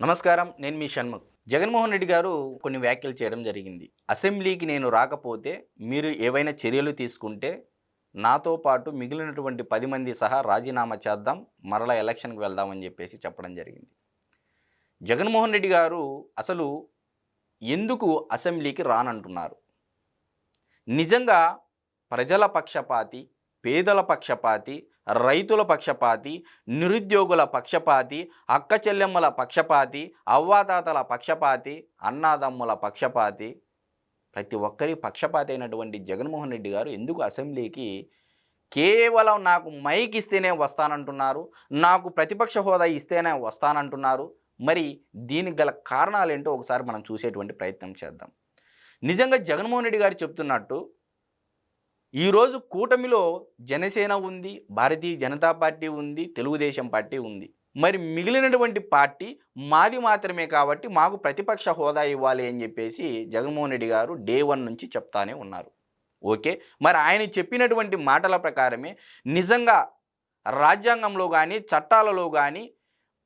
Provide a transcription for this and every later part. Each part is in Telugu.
నమస్కారం నేను మీ షణ్ముఖ్. జగన్మోహన్ రెడ్డి గారు కొన్ని వ్యాఖ్యలు చేయడం జరిగింది. అసెంబ్లీకి నేను రాకపోతే మీరు ఏవైనా చర్యలు తీసుకుంటే నాతో పాటు మిగిలినటువంటి పది మంది సహా రాజీనామా చేద్దాం మరలా ఎలక్షన్కి వెళ్దామని చెప్పేసి చెప్పడం జరిగింది. జగన్మోహన్ రెడ్డి గారు అసలు ఎందుకు అసెంబ్లీకి రానంటున్నారు? నిజంగా ప్రజల పక్షపాతి పేదల పక్షపాతి రైతుల పక్షపాతి నిరుద్యోగుల పక్షపాతి అక్క చెల్లెమ్మల పక్షపాతి అవ్వాతాతల పక్షపాతి అన్నాదమ్ముల పక్షపాతి. ప్రతి ఒక్కరి పక్షపాతి అయినటువంటి జగన్మోహన్ రెడ్డి గారు ఎందుకు అసెంబ్లీకి కేవలం నాకు మైక్ ఇస్తేనే వస్తానంటున్నారు నాకు ప్రతిపక్ష హోదా ఇస్తేనే వస్తానంటున్నారు మరి దీనికి గల కారణాలు ఏంటో ఒకసారి మనం చూసేటువంటి ప్రయత్నం చేద్దాం. నిజంగా జగన్మోహన్ రెడ్డి గారు చెప్తున్నట్టు ఈరోజు కూటమిలో జనసేన ఉంది భారతీయ జనతా పార్టీ ఉంది తెలుగుదేశం పార్టీ ఉంది. మరి మిగిలినటువంటి పార్టీ మాది మాత్రమే కాబట్టి మాకు ప్రతిపక్ష హోదా ఇవ్వాలి అని చెప్పేసి జగన్మోహన్ రెడ్డి గారు డే వన్ నుంచి చెప్తానే ఉన్నారు. ఓకే? మరి ఆయన చెప్పినటువంటి మాటల ప్రకారమే నిజంగా రాజ్యాంగంలో కానీ చట్టాలలో కానీ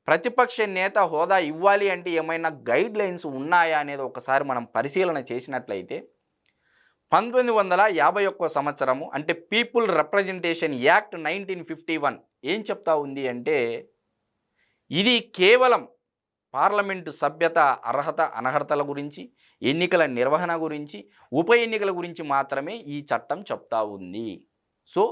ప్రతిపక్ష నేత హోదా ఇవ్వాలి అంటే ఏమైనా గైడ్ లైన్స్ ఉన్నాయా అనేది ఒకసారి మనం పరిశీలన చేసినట్లయితే పంతొమ్మిది వందల యాభై ఒక్క సంవత్సరము అంటే people representation act nineteen fifty one ఏం చెప్తా ఉంది అంటే ఇది కేవలం పార్లమెంటు సభ్యత అర్హత అనర్హతల గురించి ఎన్నికల నిర్వహణ గురించి ఉప ఎన్నికల గురించి మాత్రమే ఈ చట్టం చెప్తా ఉంది. సో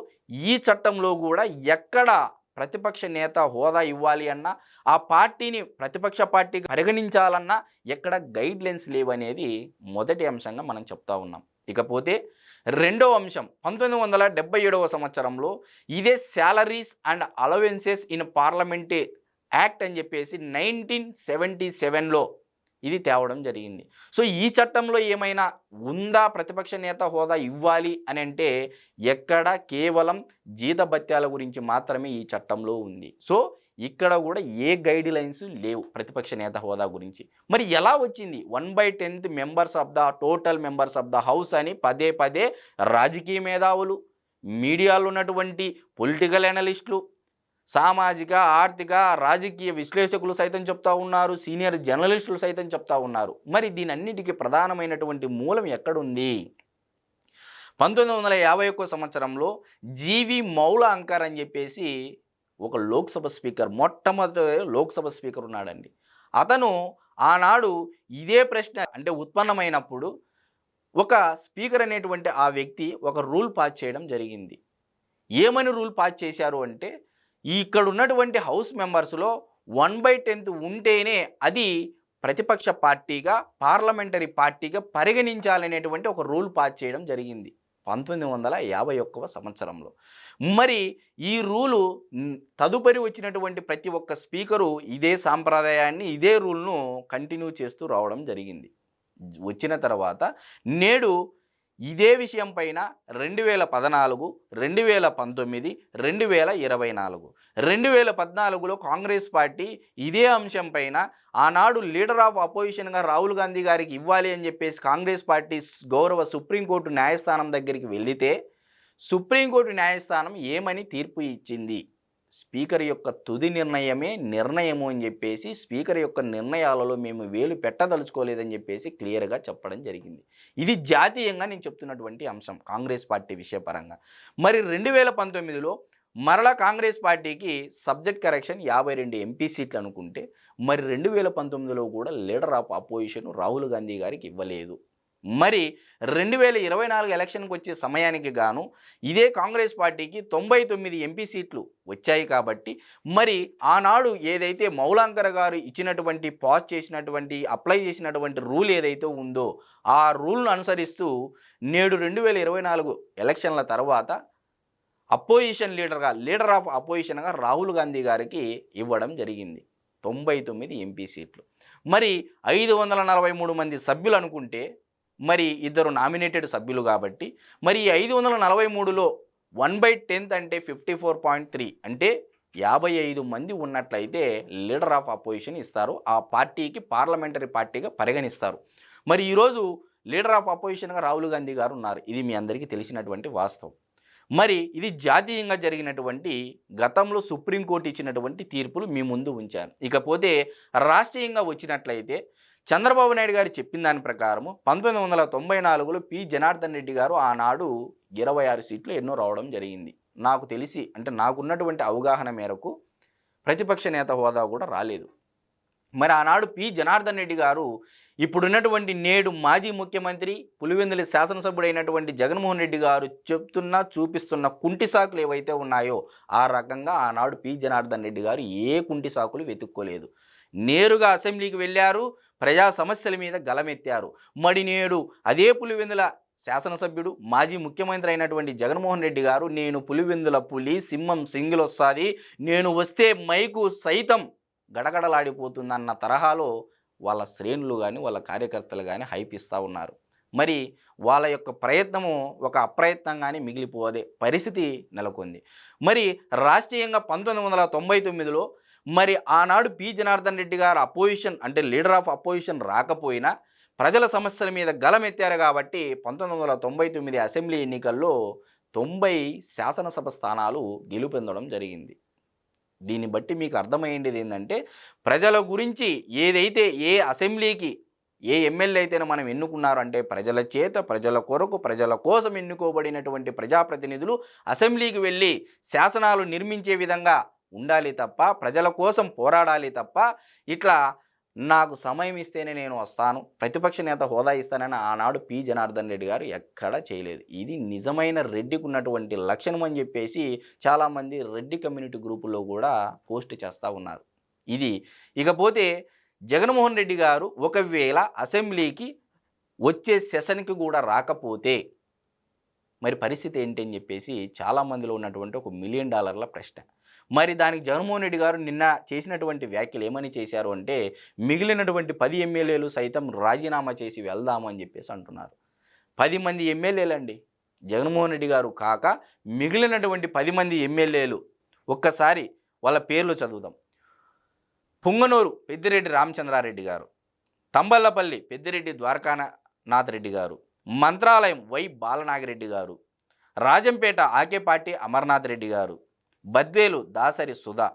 ఈ చట్టంలో కూడా ఎక్కడ ప్రతిపక్ష నేత హోదా ఇవ్వాలి అన్నా ఆ పార్టీని ప్రతిపక్ష పార్టీగా పరిగణించాలన్నా ఎక్కడ గైడ్ లైన్స్ లేవనేది మొదటి అంశంగా మనం చెప్తా ఉన్నాం. ఇకపోతే రెండవ అంశం పంతొమ్మిది వందల డెబ్బై ఏడవ సంవత్సరంలో ఇదే శాలరీస్ అండ్ అలవెన్సెస్ ఇన్ పార్లమెంటే యాక్ట్ అని చెప్పేసి నైన్టీన్ సెవెంటీ సెవెన్లో ఇది తేవడం జరిగింది. సో ఈ చట్టంలో ఏమైనా ఉందా? ప్రతిపక్ష నేత హోదా ఇవ్వాలి అని అంటే ఎక్కడ కేవలం జీతభత్యాల గురించి మాత్రమే ఈ చట్టంలో ఉంది. సో ఇక్కడ కూడా ఏ గైడ్ లైన్స్ లేవు ప్రతిపక్ష నేత హోదా గురించి. మరి ఎలా వచ్చింది? One by tenth members of the total members of the house అని పదే పదే రాజకీయ మేధావులు మీడియాలో ఉన్నటువంటి పొలిటికల్ అనలిస్టులు సామాజిక ఆర్థిక రాజకీయ విశ్లేషకులు సైతం చెప్తా ఉన్నారు సీనియర్ జర్నలిస్టులు సైతం చెప్తా ఉన్నారు. మరి దీనన్నిటికీ ప్రధానమైనటువంటి మూలం ఎక్కడుంది? పంతొమ్మిది వందల యాభై ఒక్క సంవత్సరంలో జీవి మౌల అంకర్ అని చెప్పేసి ఒక లోక్సభ స్పీకర్ మొట్టమొదటి లోక్సభ స్పీకర్ ఉన్నాడండి. అతను ఆనాడు ఇదే ప్రశ్న అంటే ఉత్పన్నమైనప్పుడు ఒక స్పీకర్ అనేటువంటి ఆ వ్యక్తి ఒక రూల్ పాస్ చేయడం జరిగింది. ఏమని రూల్ పాస్ చేశారు అంటే ఇక్కడ ఉన్నటువంటి హౌస్ మెంబర్స్లో వన్ బై టెన్త్ ఉంటేనే అది ప్రతిపక్ష పార్టీగా పార్లమెంటరీ పార్టీగా పరిగణించాలనేటువంటి ఒక రూల్ పాస్ చేయడం జరిగింది. పంతొమ్మిది వందల యాభై ఒక్కవ సంవత్సరంలో. మరి ఈ రూలు తదుపరి వచ్చినటువంటి ప్రతి ఒక్క స్పీకరు ఇదే సాంప్రదాయాన్ని ఇదే రూల్ను కంటిన్యూ చేస్తూ రావడం జరిగింది. వచ్చిన తర్వాత నేడు ఇదే విషయం పైన రెండు వేల పద్నాలుగు రెండు వేల పంతొమ్మిది రెండు వేల ఇరవై నాలుగు. రెండు వేల పద్నాలుగులో కాంగ్రెస్ పార్టీ ఇదే అంశం పైన ఆనాడు లీడర్ ఆఫ్ అపోజిషన్గా రాహుల్ గాంధీ గారికి ఇవ్వాలి అని చెప్పేసి కాంగ్రెస్ పార్టీ గౌరవ సుప్రీంకోర్టు న్యాయస్థానం దగ్గరికి వెళితే సుప్రీంకోర్టు న్యాయస్థానం ఏమని తీర్పు ఇచ్చింది? స్పీకర్ యొక్క తుది నిర్ణయమే నిర్ణయము అని చెప్పేసి స్పీకర్ యొక్క నిర్ణయాలలో మేము వేలు పెట్టదలుచుకోలేదని చెప్పేసి క్లియర్గా చెప్పడం జరిగింది. ఇది జాతీయంగా నేను చెప్తున్నటువంటి అంశం కాంగ్రెస్ పార్టీ విషయపరంగా. మరి రెండు వేల పంతొమ్మిదిలో మరలా కాంగ్రెస్ పార్టీకి సబ్జెక్ట్ కరెక్షన్ యాభై రెండు ఎంపీ సీట్లు అనుకుంటే మరి రెండు వేల పంతొమ్మిదిలో కూడా leader of opposition Rahul Gandhi గారికి ఇవ్వలేదు. మరి రెండు వేల ఇరవై నాలుగు ఎలక్షన్కి వచ్చే సమయానికి గాను ఇదే కాంగ్రెస్ పార్టీకి తొంభై తొమ్మిది ఎంపీ సీట్లు వచ్చాయి కాబట్టి మరి ఆనాడు ఏదైతే మౌలాంకర్ గారు ఇచ్చినటువంటి పాస్ చేసినటువంటి అప్లై చేసినటువంటి రూల్ ఏదైతే ఉందో ఆ రూల్ను అనుసరిస్తూ నేడు రెండు వేల ఇరవై నాలుగు ఎలక్షన్ల తర్వాత అపోజిషన్ లీడర్గా లీడర్ ఆఫ్ అపోజిషన్గా రాహుల్ గాంధీ గారికి ఇవ్వడం జరిగింది. తొంభై తొమ్మిది ఎంపీ సీట్లు. మరి ఐదు వందల నలభై మూడు మంది సభ్యులు అనుకుంటే మరి ఇద్దరు నామినేటెడ్ సభ్యులు కాబట్టి మరి ఈ ఐదు వందల నలభై మూడులో వన్ బై టెన్త్ అంటే ఫిఫ్టీ ఫోర్ పాయింట్ త్రీ అంటే యాభై ఐదు మంది ఉన్నట్లయితే లీడర్ ఆఫ్ అపోజిషన్ ఇస్తారు. ఆ పార్టీకి పార్లమెంటరీ పార్టీగా పరిగణిస్తారు. మరి ఈరోజు లీడర్ ఆఫ్ అపోజిషన్గా రాహుల్ గాంధీ గారు ఉన్నారు. ఇది మీ అందరికీ తెలిసినటువంటి వాస్తవం. మరి ఇది జాతీయంగా జరిగినటువంటి గతంలో సుప్రీంకోర్టు ఇచ్చినటువంటి తీర్పులు మీ ముందు ఉంచారు ఇకపోతే రాష్ట్రీయంగా వచ్చినట్లయితే చంద్రబాబు నాయుడు గారు చెప్పిన దాని ప్రకారము పంతొమ్మిది వందల తొంభై నాలుగులో పి. జనార్దన్ రెడ్డి గారు ఆనాడు ఇరవై ఆరు సీట్లు ఎన్నో రావడం జరిగింది. నాకు తెలిసి అంటే నాకున్నటువంటి అవగాహన మేరకు ప్రతిపక్ష నేత హోదా కూడా రాలేదు. మరి ఆనాడు పి. జనార్దన్ రెడ్డి గారు ఇప్పుడున్నటువంటి నేడు మాజీ ముఖ్యమంత్రి పులివెందుల శాసనసభ్యుడైనటువంటి జగన్మోహన్ రెడ్డి గారు చెప్తున్న చూపిస్తున్న కుంటి సాకులు ఏవైతే ఉన్నాయో ఆ రకంగా ఆనాడు పి. జనార్దన్ రెడ్డి గారు ఏ కుంటి సాకులు వెతుక్కోలేదు. నేరుగా అసెంబ్లీకి వెళ్ళారు ప్రజా సమస్యల మీద గలమెత్తారు. మడి నేడు అదే పులివెందుల శాసనసభ్యుడు మాజీ ముఖ్యమంత్రి అయినటువంటి జగన్మోహన్ రెడ్డి గారు నేను పులివెందుల పులి సింహం సింగిల్ వస్తుంది నేను వస్తే మైకు సైతం గడగడలాడిపోతుందన్న తరహాలో వాళ్ళ శ్రేణులు కానీ వాళ్ళ కార్యకర్తలు కానీ హైప్ ఇస్తూ ఉన్నారు. మరి వాళ్ళ యొక్క ప్రయత్నము ఒక అప్రయత్నంగానే మిగిలిపోదే పరిస్థితి నెలకొంది. మరి రాష్ట్రీయంగా పంతొమ్మిది వందల తొంభై తొమ్మిదిలో మరి ఆనాడు పి. జనార్దన్ రెడ్డి గారు అపోజిషన్ అంటే లీడర్ ఆఫ్ అపోజిషన్ రాకపోయినా ప్రజల సమస్యల మీద గలమెత్తారు కాబట్టి పంతొమ్మిది వందల తొంభై తొమ్మిది అసెంబ్లీ ఎన్నికల్లో తొంభై శాసనసభ స్థానాలు గెలుపొందడం జరిగింది. దీన్ని బట్టి మీకు అర్థమయ్యేది ఏంటంటే ప్రజల గురించి ఏదైతే ఏ అసెంబ్లీకి ఏ ఎమ్మెల్యే అయితే మనం ఎన్నుకున్నారో అంటే ప్రజల చేత ప్రజల కొరకు ప్రజల కోసం ఎన్నుకోబడినటువంటి ప్రజాప్రతినిధులు అసెంబ్లీకి వెళ్ళి శాసనాలు నిర్మించే విధంగా ఉండాలి తప్ప ప్రజల కోసం పోరాడాలి తప్ప ఇట్లా నాకు సమయం ఇస్తేనే నేను వస్తాను ప్రతిపక్ష నేత హోదా ఇస్తానని ఆనాడు పి. జనార్దన్ రెడ్డి గారు ఎక్కడా చేయలేదు. ఇది నిజమైన రెడ్డికి ఉన్నటువంటి లక్షణం అని చెప్పేసి చాలామంది రెడ్డి కమ్యూనిటీ గ్రూపుల్లో కూడా పోస్ట్ చేస్తూ ఉన్నారు. ఇది ఇకపోతే జగన్మోహన్ రెడ్డి గారు ఒకవేళ అసెంబ్లీకి వచ్చే సెషన్కి కూడా రాకపోతే మరి పరిస్థితి ఏంటి అని చెప్పేసి చాలామందిలో ఉన్నటువంటి ఒక మిలియన్ డాలర్ల ప్రశ్న. మరి దానికి జగన్మోహన్ రెడ్డి గారు నిన్న చేసినటువంటి వ్యాఖ్యలు ఏమని చేశారు అంటే మిగిలినటువంటి పది ఎమ్మెల్యేలు సైతం రాజీనామా చేసి వెళ్దామని అని చెప్పేసి అంటున్నారు. పది మంది ఎమ్మెల్యేలండి. జగన్మోహన్ రెడ్డి గారు కాక మిగిలినటువంటి పది మంది ఎమ్మెల్యేలు. ఒక్కసారి వాళ్ళ పేర్లు చదువుదాం. పుంగనూరు పెద్దిరెడ్డి రామచంద్రారెడ్డి గారు. తంబల్లపల్లి పెద్దిరెడ్డి ద్వారకానాథ్ రెడ్డి గారు. మంత్రాలయం వై బాలనాగిరెడ్డి గారు. రాజంపేట ఆకేపాటి అమర్నాథ్ రెడ్డి గారు. బద్వేలు దాసరి సుధా.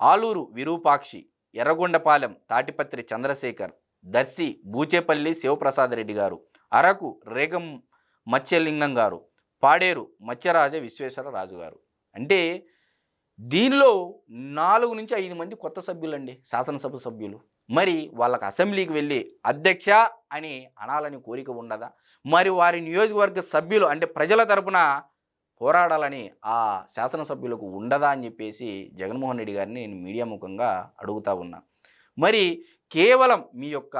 ఆలూరు విరూపాక్షి ఎర్రగొండపాలెం తాటిపత్రి చంద్రశేఖర్ దర్శి బూచేపల్లి శివప్రసాద్ రెడ్డి గారు. అరకు రేగం మత్స్యలింగం గారు. పాడేరు మత్స్యరాజ విశ్వేశ్వరరాజు గారు. అంటే దీనిలో నాలుగు నుంచి ఐదు మంది కొత్త సభ్యులండి శాసనసభ సభ్యులు. మరి వాళ్ళకి అసెంబ్లీకి వెళ్ళి అధ్యక్ష అని అనాలని కోరిక ఉండదా? మరి వారి నియోజకవర్గ సభ్యులు అంటే ప్రజల తరపున పోరాడాలని ఆ శాసనసభ్యులకు ఉండదా అని చెప్పేసి జగన్మోహన్ రెడ్డి గారిని నేను మీడియా ముఖంగా అడుగుతా ఉన్నా. మరి కేవలం మీ యొక్క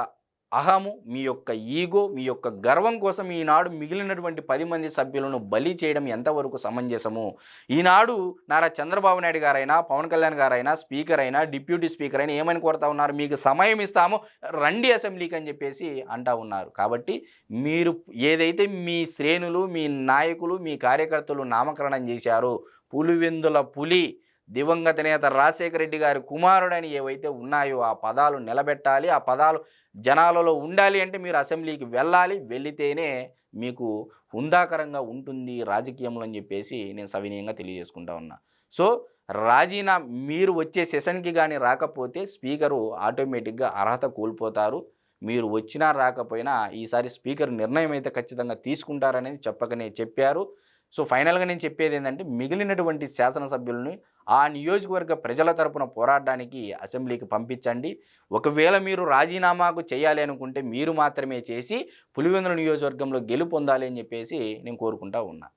అహము మీ యొక్క ఈగో మీ యొక్క గర్వం కోసం ఈనాడు మిగిలినటువంటి పది మంది సభ్యులను బలి చేయడం ఎంతవరకు సమంజసము? ఈనాడు నారా చంద్రబాబు నాయుడు గారైనా పవన్ కళ్యాణ్ గారైనా స్పీకర్ అయినా డిప్యూటీ స్పీకర్ అయినా ఏమని కోరుతా ఉన్నారు? మీకు సమయం ఇస్తాము రండి అసెంబ్లీకి అని చెప్పేసి అంటా ఉన్నారు. కాబట్టి మీరు ఏదైతే మీ శ్రేణులు మీ నాయకులు మీ కార్యకర్తలు నామకరణం చేశారో పులివెందుల పులి దివంగత నేత రాజశేఖర రెడ్డి గారి కుమారుడని ఏవైతే ఉన్నాయో ఆ పదాలు నిలబెట్టాలి ఆ పదాలు జనాలలో ఉండాలి అంటే మీరు అసెంబ్లీకి వెళ్ళాలి వెళితేనే మీకు హుందాకరంగా ఉంటుంది రాజకీయంలో అని చెప్పేసి నేను సవినీయంగా తెలియజేసుకుంటా ఉన్నా. సో రాజీనా మీరు వచ్చే సెషన్కి కానీ రాకపోతే స్పీకరు ఆటోమేటిక్గా అర్హత కోల్పోతారు. మీరు వచ్చినా రాకపోయినా ఈసారి స్పీకర్ నిర్ణయం అయితే ఖచ్చితంగా తీసుకుంటారనేది చెప్పకనే చెప్పారు. సో ఫైనల్గా నేను చెప్పేది ఏంటంటే మిగిలినటువంటి శాసనసభ్యులని ఆ నియోజకవర్గ ప్రజల తరపున పోరాడడానికి అసెంబ్లీకి పంపించండి. ఒకవేళ మీరు రాజీనామాకు చేయాలి అనుకుంటే మీరు మాత్రమే చేసి పులివెందుల నియోజకవర్గంలో గెలుపొందాలి అని చెప్పేసి నేను కోరుకుంటా ఉన్నా.